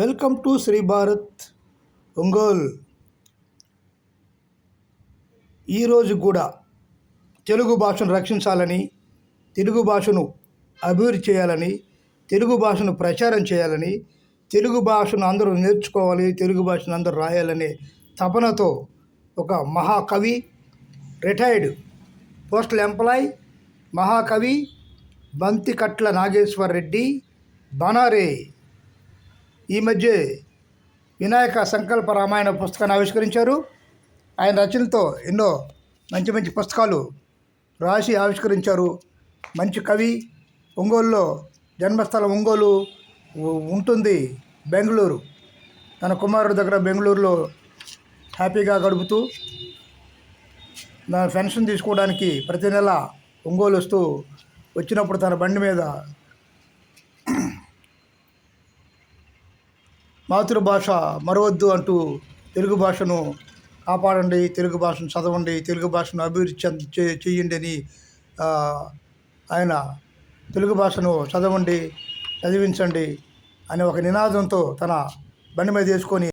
Welcome to Shri Bharat Ongole. ఈరోజు కూడా తెలుగు భాషను రక్షించాలని తెలుగు భాషను అభివృద్ధి చేయాలని తెలుగు భాషను ప్రచారం చేయాలని తెలుగు భాషను అందరూ నేర్చుకోవాలి తెలుగు భాషను అందరూ రాయాలనే తపనతో ఒక మహాకవి రిటైర్డ్ పోస్టల్ ఎంప్లాయ్ మహాకవి బంతికట్ల నాగేశ్వర్ రెడ్డి బనారే ఈ మధ్య వినాయక సంకల్ప రామాయణ పుస్తకాన్ని ఆవిష్కరించారు. ఆయన రచనలతో ఎన్నో మంచి మంచి పుస్తకాలు రాసి ఆవిష్కరించారు. మంచి కవి ఒంగోలులో జన్మస్థలం ఒంగోలు ఉంటుంది బెంగళూరు. తన కుమారుడు దగ్గర బెంగళూరులో హ్యాపీగా గడుపుతూ నా పెన్షన్ తీసుకోవడానికి ప్రతి నెల ఒంగోలు వస్తూ వచ్చినప్పుడు తన బండి మీద మాతృభాష మరవద్దు అంటూ తెలుగు భాషను కాపాడండి తెలుగు భాషను చదవండి తెలుగు భాషను అభివృద్ధి చే- చేయండి అని ఆయన తెలుగు భాషను చదవండి చదివించండి అనే ఒక నినాదంతో తన బండి మీద వేసుకొని